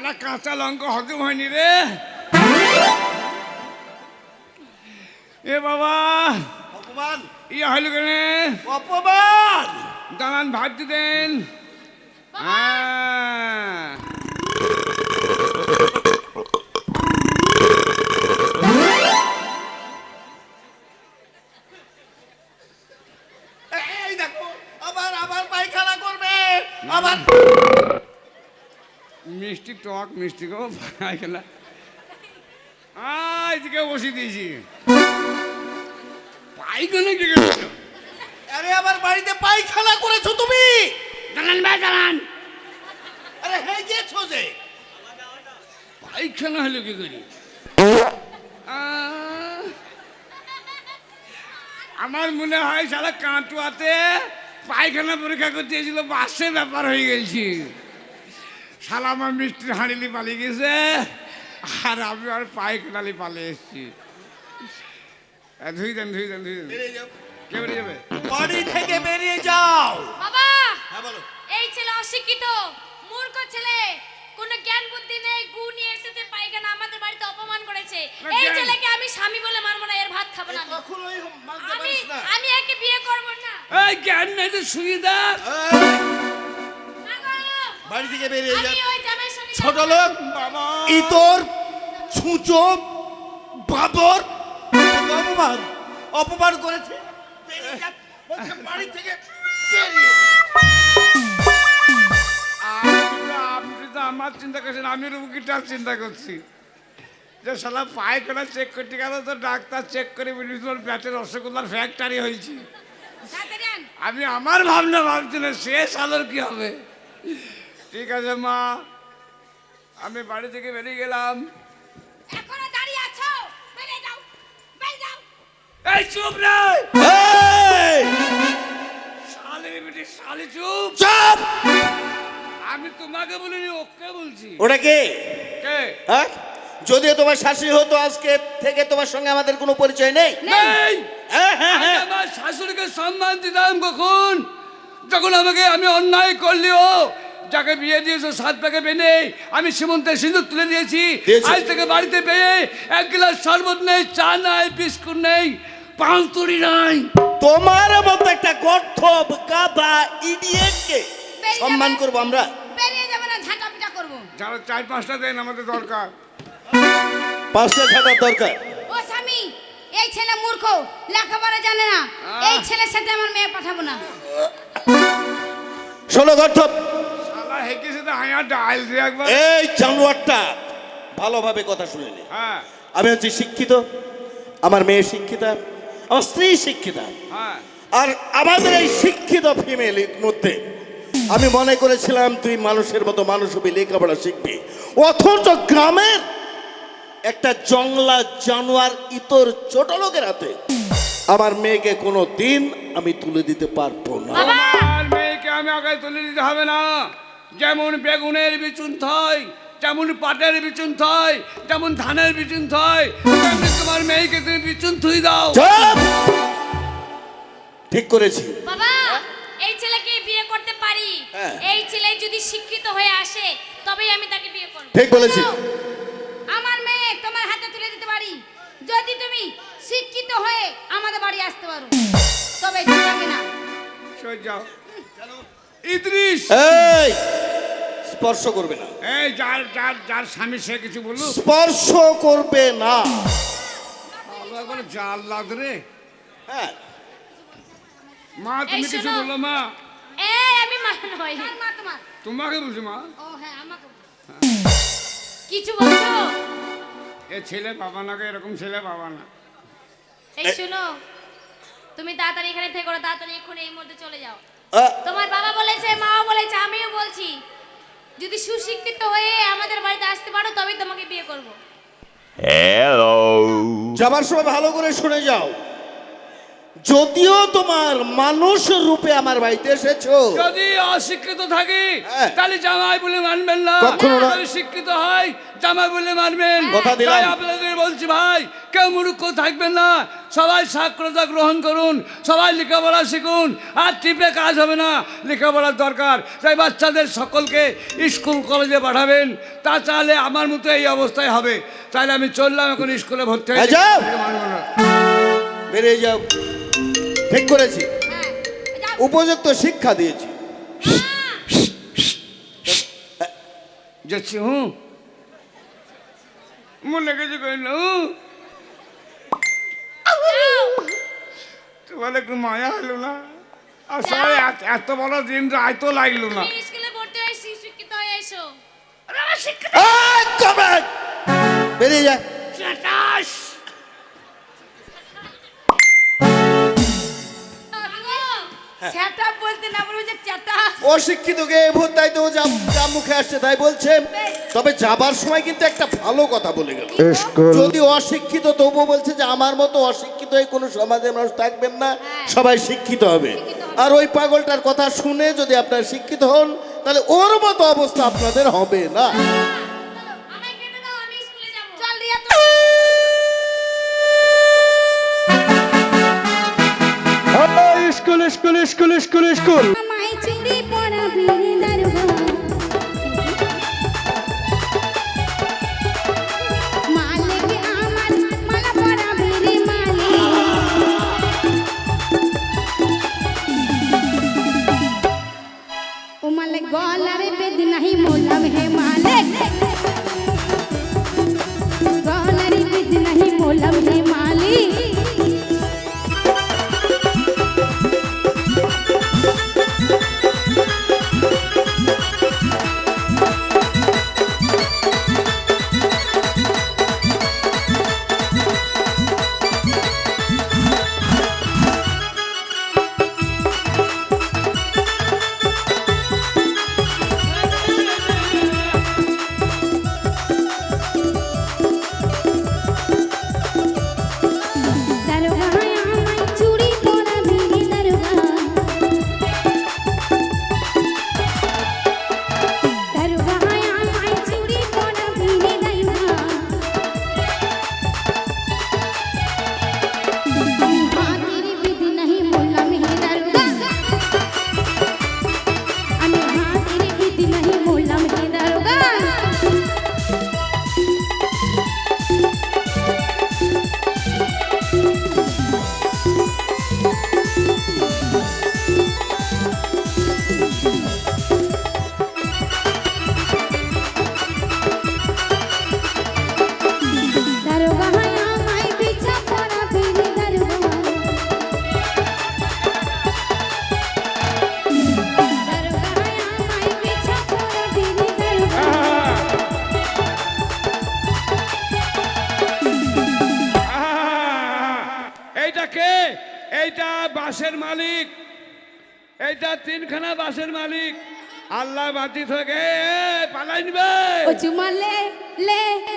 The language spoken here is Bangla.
শালা কাঁচা লঙ্কা হজম হয়নি রে। এ বাবা অপমান। ইয়ে হইল কেন? অপমান। দাঁড়ান ভাত দেন। দেখো আবার আবার পায়খানা করবে। আবার মিষ্টি টক মিষ্টি গো আয় এদিকে বসিয়ে দিয়েছি। পায়খানা কি আরে আবার বাড়িতে পায়খানা করেছ তুমি? দাঁড়ান ভাই দাঁড়ান আরে হে গেছো যে? পায়খানা হলো কি করি? আমার মনে হয় সারা কাঁটুয়াতে পায়খানা পরীক্ষা করতে এসেছিল বাসে ব্যাপার হয়ে গেছি। শালা আমার মিষ্টির হাঁড়িলি পালিয়ে গেছে আর আমি আর পায়খানালি পালিয়ে এসেছি। ধুই দেন ধুই দেন ধুই দেন। যাও। কে বেরিয়ে যাবে? বাড়ি থেকে বেরিয়ে যাও। বাবা! হ্যাঁ বলো। এই ছেলে অশিক্ষিত মূর্খ ছেলে। কোনো জ্ঞান বুদ্ধি নেই গু নিয়ে এসেছে পায়খানা আমাদের বাড়িতে অপমান করেছে। এই ছেলেকে আমি স্বামী বলে মানবো না এর ভাত খাব না আমি। আমি একে বিয়ে করব না। এই জ্ঞান নাই তো সুবিধা। বাড়ি থেকে বেরিয়ে যা। আমি ওই ছোট লোক বাবা ইতর ছুঁচো বাবর অপমান অপমান করেছে। বাড়ি থেকে তো- আমার চিন্তা করছেন আমি রুগীটার চিন্তা করছি। যে শালা পায়খানা চেক করতে গেল তো ডাক্তার চেক করে বলি তোর পেটের রসগোল্লার ফ্যাক্টরি হয়েছে। আমি আমার ভাবনা ভাবছি না সে সালোর কি হবে? ঠিক আছে মা। আমি বাড়ি থেকে বেরিয়ে গেলাম। এখনও দাঁড়িয়ে আছো? বেরিয়ে যাও বেরিয়ে যাও। এই চুপ রে! এই, শালি বেটি শালি চুপ! চুপ! আমি তোমাকে বলিনি ওকে বলছি। ওটা কে? কে? হ্যাঁ? যদিও তোমার শাশুড়ি হতো আজকে থেকে তোমার সঙ্গে আমাদের কোনো পরিচয় নেই। নেই। হ্যাঁ হ্যাঁ হ্যাঁ। আমার শাশুড়িকে সম্মান দিতাম কখন? যখন আমাকে আমি অন্যায় করলেও যাকে বিয়ে দিয়েছ সাত প্যাকে বেনে আমি সীমন্তের সিঁদুর তুলে দিয়েছি। আজ থেকে বাড়িতে পেয়ে এক গ্লাস শরবত নেই চা নাই বিস্কুট নেই পাঁচতুরি নাই। তোমার মতো একটা গর্থ গাধা ইডিয়েটকে সম্মান। করব আমরা। বেরিয়ে যাবে না ঝাঁটা পিটা করব। যারা চার পাঁচটা দেন আমাদের দরকার। পাঁচটা ছাটার দরকার। ও স্বামী এই ছেলে মূর্খ লেখাপড়া জানে না। এই ছেলের সাথে আমার মেয়ে পাঠাবো না। শোনো গর্থ এই জানোয়ারটা ভালোভাবে কথা শুনে নে। হ্যাঁ। আমি হচ্ছি শিক্ষিত আমার মেয়ে শিক্ষিতা আমার স্ত্রী শিক্ষিতা। হ্যাঁ। আর আমাদের এই শিক্ষিত ফ্যামিলির মধ্যে আমি মনে করেছিলাম তুই মানুষের মতো মানুষ হবি লেখাপড়া শিখবি। অথচ গ্রামের একটা জংলা জানোয়ার ইতর ছোট লোকের হাতে আমার মেয়েকে কোনো দিন আমি তুলে দিতে পারব না। আর মেয়েকে আমি আগে তুলে দিতে হবে না। যেমন বেগুনের বিচুন থয় যেমন পাটের বিচুন থয় যেমন ধানের বিচুন থয় তেমনি তোমার মেয়েকে তুমি বিচুন থুই দাও ঠিক করেছি। বাবা এই ছেলেকে বিয়ে করতে পারি। হ্যাঁ। এই ছেলে যদি শিক্ষিত হয়ে আসে তবেই আমি তাকে বিয়ে করব। ঠিক বলেছি। আমার মেয়ে তোমার হাতে তুলে দিতে পারি। যদি তুমি শিক্ষিত হয়ে আমাদের বাড়ি আসতে পারো তবে যাবে না। সই যাও। ইদ্রিস! এই! স্পর্শ করবে না। এই যার যার যার স্বামী সে কিছু বলল? স্পর্শ করবে না। জাল লাগ রে। হ্যাঁ। মা তুমি কিছু। বলল মা? এই আমি মা নই। মা তোমার। তোমাকে বলছি মা। ও হ্যাঁ আমাকে কিছু বলছো? এ ছেলে বাবা নাকে এরকম ছেলে বাবা না। এই শুনো তুমি তাড়াতাড়ি এখানে থেকে তাড়াতাড়ি এক্ষুনি এই মধ্যে চলে যাও। তোমার বাবা বলেছে মাও বলেছে আমিও বলছি। যদি সুশিক্ষিত হয়ে আমাদের বাড়িতে আসতে পারো তবেই তোমাকে বিয়ে করব Hello. যাবার সময় ভালো করে শুনে যাও যদিও তোমার মানুষ রূপে আমার বাড়িতে এসেছ যদি অশিক্ষিত থাকি হ্যাঁ। তাহলে জামাই বলে মানবেন না কখনো না। যদি শিক্ষিত হয় জামাই বলে মানবেন কথা দিলাম। তাই আপনাদের বলছি ভাই কেউ মূর্খ থাকবেন না সবাই সাক্ষরতা গ্রহণ করুন সবাই লেখাপড়া শিখুন আর টিপে কাজ হবে না লেখাপড়ার দরকার। তাই বাচ্চাদের সকলকে স্কুল কলেজে পাঠাবেন তা চাইলে আমার মতো এই অবস্থায় হবে। তাহলে আমি চললাম এখন স্কুলে ভর্তি হয়ে যাও। বেরিয়ে যাও। ঠিক করেছি। উপযুক্ত শিক্ষা দিয়েছি। যাচ্ছি হুঁ। মনে কিছু কইল তোমার একটু মায়া হলো না? আসলে এত- এত বড় দিন রায়তো লাগল না। স্কুলে পড়তে শিক্ষিত হয়ে এসো! বেরিয়ে যা। সেটা বলতে না বলব যে চাটা অশিক্ষিতকে এ ভূত তাই তো যা যা মুখে আসছে তাই বলছে। তবে যাবার সময় কিন্তু একটা ভালো কথা বলে গেল। যদি অশিক্ষিত তবুও বলছে যে আমার মতো অশিক্ষিত হয়ে কোনো সমাজের মানুষ থাকবেন না সবাই শিক্ষিত হবে। আর ওই পাগলটার কথা শুনে যদি আপনার শিক্ষিত হন তাহলে ওর মতো অবস্থা আপনাদের হবে না স্কুল স্কুল স্কুল স্কুল। বাসের মালিক। এইটা তিনখানা বাসের মালিক। আল্লাহ বাতি থেকে পালাই নিবে। ও চুমা লে লে লে রে ভালো করে চুমা লিয়ে লে ও চুমা লে